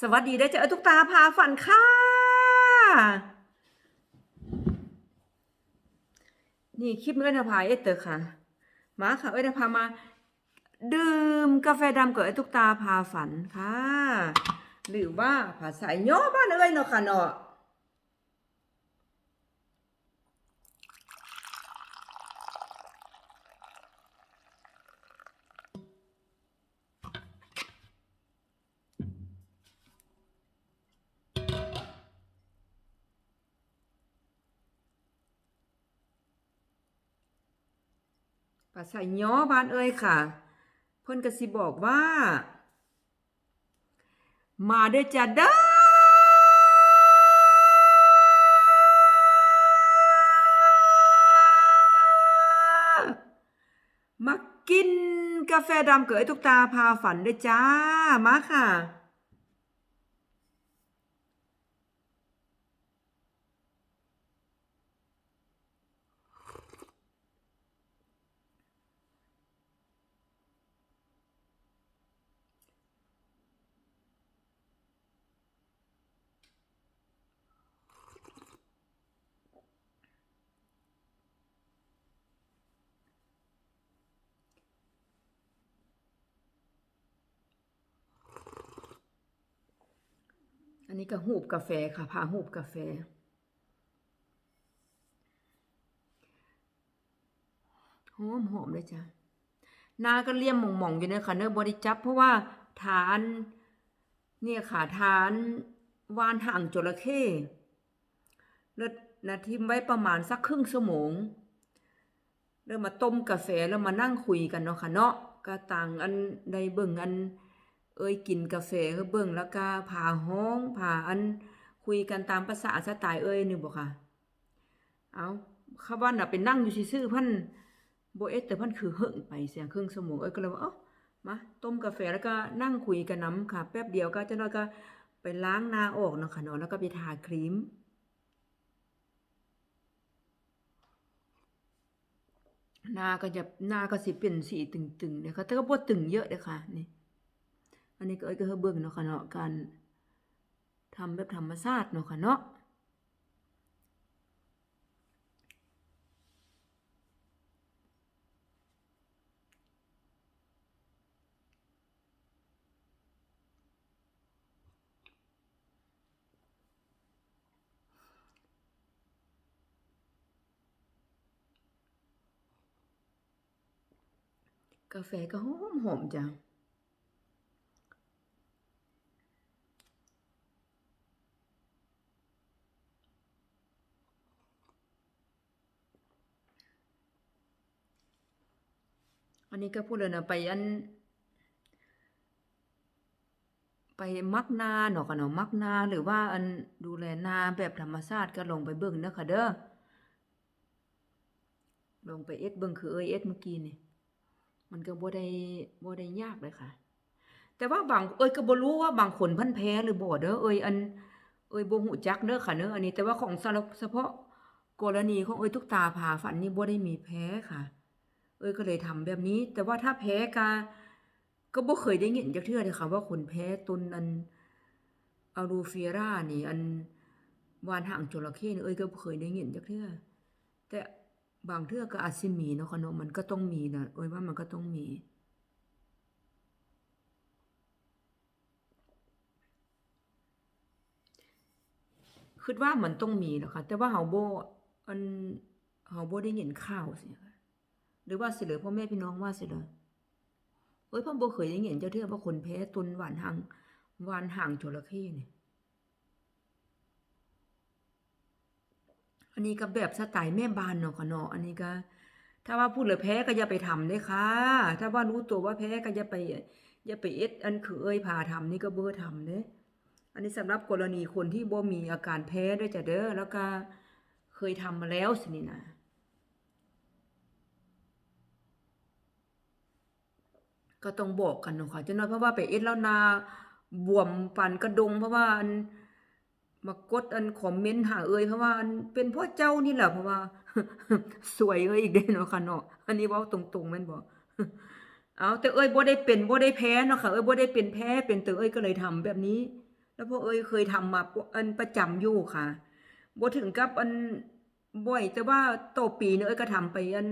สวัสดีได้เจอทุกตาพาฝันค่ะ นี่คลิปเอ้ยนภาเอเตอร์ค่ะมาค่ะเอ้ยนภามา ดื่มกาแฟดำกับไอ้ทุกตาพาฝันค่ะ หรือว่าภาษาย่อบ้านเอ้ยเนาะค่ะเนาะ ภาษาย่อบ้านเอ้ยค่ะ เพิ่นก็สิบอกว่า มาเด้อจ้าเด้อมากินกาแฟดำเกิดไอ้ทุกตาพาฝันเด้อจ้า มาค่ะ นนี้ก็หูบกาแฟค่ะพาหูบกาแฟ หอมหอมเลยจ้ะนาก็เลี่ยมหม่องๆอยู่เนี่ยค่ะเนื้อบริจับ เพราะว่าฐาน เนี่ยค่ะฐานวานห่างจระเข้แล้วนาทิมไว้ประมาณสักครึ่งชั่วโมงแล้วมาต้มกาแฟแล้วมานั่งคุยกันเนาะค่ะเนาะก็ต่างอันใดเบิ่งอัน เอ้ยกินกาแฟก็เบิ่งแล้วก็ผ่าห้องผ่าอันคุยกันตามภาษาสไตล์เอ้ยนี่บ่ค่ะ เอาข้าว่าน่ะเป็นนั่งอยู่ซื่อๆพันโบเอสแต่พันคือเฮิ่งไปเสียงครึ่งชั่วโมงเอ้ยก็เลยว่าเอ้ามาต้มกาแฟแล้วก็นั่งคุยกันน้ำค่ะ แป๊บเดียวก็เจะน้อยก็ไปล้างหน้าออกเนาะค่ะเนาะแล้วก็ไปทาครีมหน้าก็จะหน้าก็สิเป็นสีตึงๆเนี่ยค่ะแต่ก็บ่ตึงเยอะเลยค่ะนี่ อันนี้ก็เอ้ยก็เฮาเบิ่งเนาะค่ะเนาะการทำแบบธรรมชาติเนาะค่ะเนาะกาแฟก็หอมหอมจัง อันนี้ก็พูดเลยนะไปอัน ไปมักนาเนาะค่ะเนาะมักนาหรือว่าอันดูแลนาแบบธรรมชาติก็ลงไปเบิ่งเด้อค่ะเด้อลงไปเอ็ดเบิ่งคือเอ้ยเอ็ดเมื่อกี้นี่มันก็บ่ได้บ่ได้ยากเลยค่ะ แต่ว่าบางเอ้ยก็บ่รู้ว่าบางคนเพิ่นแพ้หรือบ่เด้อเอ้ยอัน เอ้ยบ่ฮู้จักเด้อค่ะเด้ออันนี้แต่ว่าของสำหรับเฉพาะกรณีของเอ้ยทุกตาผ่าฝันนี่บ่ได้มีแพ้ค่ะ เอ้ยก็เลยทำแบบนี้ แต่ว่าถ้าแพ้กาก็บ่เคยได้ยินจักเทื่อเลยค่ะว่าคนแพ้ตุนอันอะลูเฟียร่านี่ อันวานหางจระเข้นี่เอ้ยก็บ่เคยได้ยินจักเทื่อแต่บางเทื่อก็อาจสิมีเนาะค่ะเนาะมันก็ต้องมีนะเอ้ยว่ามันก็ต้องมีคิดว่ามันต้องมีนะคะแต่ว่าเฮาบ่อันเฮาบ่ได้ยินข่าวสิค หรือว่าสิเหลือพ่อแม่พี่น้องว่าสิเลยเอ้ยพ่อโบเคยได้ยินเจ้าเทื่อว่าคนแพ้ตุนหวานหางหวานห่างจระเข้เนี่ยอันนี้ก็แบบสไตล์แม่บ้านเนาะค่ะเนาะอันนี้ก็ ถ้าว่าพูดเลยแพ้ก็อย่าไปทำเด้อค่ะ ถ้าว่ารู้ตัวว่าแพ้ก็อย่าไปอย่าไปเอ็ดอันคือเอ้ยพาทำนี่ก็เบ่ทำเด้ออันนี้สำหรับกรณีคนที่บ่มีอาการแพ้ด้วยจ้ะเด้อแล้วก็เคยทำมาแล้วสินี่นะ ก็ต้องบอกกันเนาะค่ะจะน้อยเพราะว่าไปเอ็ดแล้วนาบวมปันกระดง เพราะว่าอันมากดอันคอมเมนต์หาเอ่ยเพราะว่าอันเป็นพราะเจ้านี่แหละเพราะว่า สวยเอ้ยอีกเด้เนาะค่ะเนาะอันนี้เว้าตรงๆแม่นบ่เอาแต่เอ้ยบ่ได้เป็นบ่ได้แพ้เนาะค่ะเอ้ยบ่ได้เป็นแพ้เป็นแต่เอ้ยก็เลยทำแบบนี้ แล้วพวกเอ้ยเคยทำมาอันประจำอยู่ค่ะบ่ถึงกับอันบ่อยแต่ว่าต่อปีเนี่ยเอ้ยก็ทำไปอัน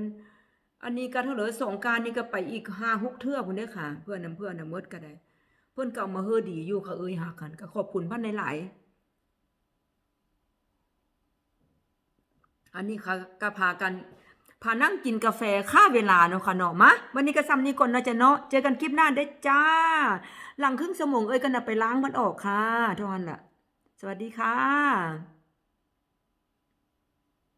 อันนี้ก็เท่าเหลือสองการนี่ก็ไปอีก5 6เทื่อพุ่นเด้อค่ะ เพื่อนนำเพื่อนน่ะหมดก็ได้ เพิ่อนเก็เอามาเฮ็อดีอยู่ค่ะเอ้ยหากันก็ขอบคุณเพิ่นหลายอันนี้ค่ะก็พากันพานั่งกินกาแฟค่าเวลาเนาะค่ะเนาะมาวันนี้ก็ซ้ำนี้ก่อนเนาะจะเนาะเจอกันคลิปหน้าได้จ้า หลังครึ่งชั่วโมงเอ้ยก็น่ะไปล้างมันออกค่ะท่านั้นล่ะ สวัสดีค่ะ